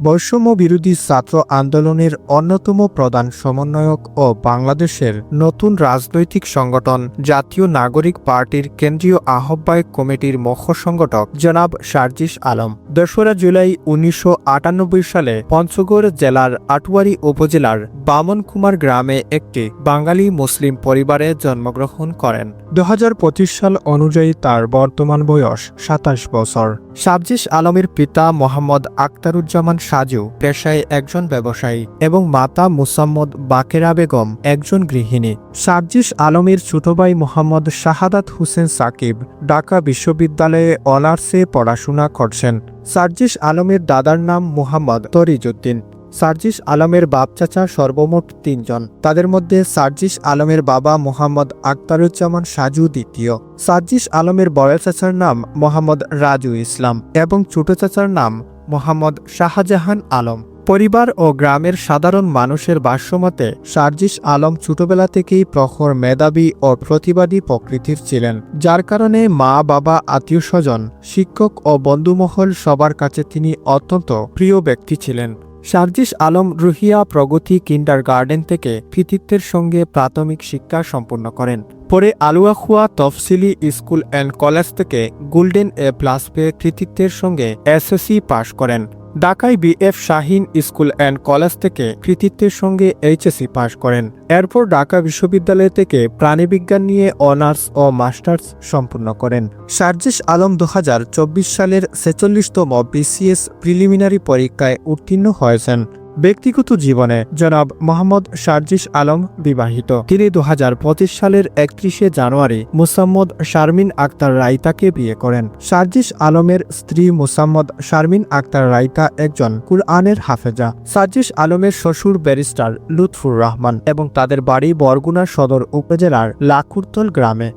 বৈষম্য বিরোধী ছাত্র আন্দোলনের অন্যতম প্রধান সমন্বয়ক ও বাংলাদেশের নতুন রাজনৈতিক সংগঠন জাতীয় নাগরিক পার্টির কেন্দ্রীয় আহ্বায়ক কমিটির মুখ্য সংগঠক জনাব সার্জিস আলম। দোসরা জুলাই উনিশশো আটানব্বই সালে পঞ্চগড় জেলার আটুয়ারি উপজেলার বামনকুমার গ্রামে একটি বাঙালি মুসলিম পরিবারে জন্মগ্রহণ করেন। দু হাজার পঁচিশ সাল অনুযায়ী তার বর্তমান বয়স সাতাশ বছর। সাবজিস আলমের পিতা মোহাম্মদ আক্তারুজ্জামান সাজু, পেশায় একজন ব্যবসায়ী, এবং মাতা মুসাম্মদ বাকেরা বেগম, একজন গৃহিণী। সার্জিস আলমের ছোট ভাই মোহাম্মদ শাহাদাত হোসেন সাকিব ঢাকা বিশ্ববিদ্যালয়ে অনার্সে পড়াশোনা করছেন। সার্জিস আলমের দাদার নাম মোহাম্মদ তরিজুদ্দিন। সার্জিস আলমের বাপ চাচা সর্বমোট তিনজন। তাদের মধ্যে সার্জিস আলমের বাবা মোহাম্মদ আক্তারুজ্জামান সাজু দ্বিতীয়। সার্জিস আলমের বড় চাচার নাম মোহাম্মদ রাজু ইসলাম এবং ছোট চাচার নাম মোহাম্মদ শাহজাহান আলম। পরিবার ও গ্রামের সাধারণ মানুষের ভাষ্যমতে, সার্জিস আলম ছোটবেলা থেকেই প্রখর মেধাবী ও প্রতিবাদী প্রকৃতির ছিলেন, যার কারণে মা, বাবা আত্মীয় স্বজন শিক্ষক ও বন্ধুমহল সবার কাছে তিনি অত্যন্ত প্রিয় ব্যক্তি ছিলেন। সার্জিস আলম রুহিয়া প্রগতি কিন্ডার গার্ডেন থেকে কৃতিত্বের সঙ্গে প্রাথমিক শিক্ষা সম্পন্ন করেন। পরে Aluakhua Tofsili school and college থেকে গোল্ডেন এ প্লাস পেয়ে কৃতিত্বের সঙ্গে এসএসসি পাশ করেন। ঢাকায় BF Shaheen school and college থেকে কৃতিত্বের সঙ্গে এইচএসসি পাশ করেন। এরপর ঢাকা বিশ্ববিদ্যালয় থেকে প্রাণীবিজ্ঞান নিয়ে অনার্স ও মাস্টার্স সম্পূর্ণ করেন। সার্জিস আলম দু হাজার চব্বিশ সালের ছেচল্লিশতম বিসিএস প্রিলিমিনারি পরীক্ষায় উত্তীর্ণ হয়েছেন। ব্যক্তিগত জীবনে জনাব মোহাম্মদ সার্জিস আলম বিবাহিত। তিনি দু হাজার পঁচিশ সালের একত্রিশে জানুয়ারি মুসাম্মদ শারমিন আক্তার রাইতাকে বিয়ে করেন। সার্জিস আলমের স্ত্রী মুসাম্মদ শারমিন আক্তার রাইতা একজন কুরআনের হাফেজা। সার্জিস আলমের শ্বশুর ব্যারিস্টার লুৎফুর রহমান এবং তাদের বাড়ি বরগুনা সদর উপজেলার লাকুরতল গ্রামে।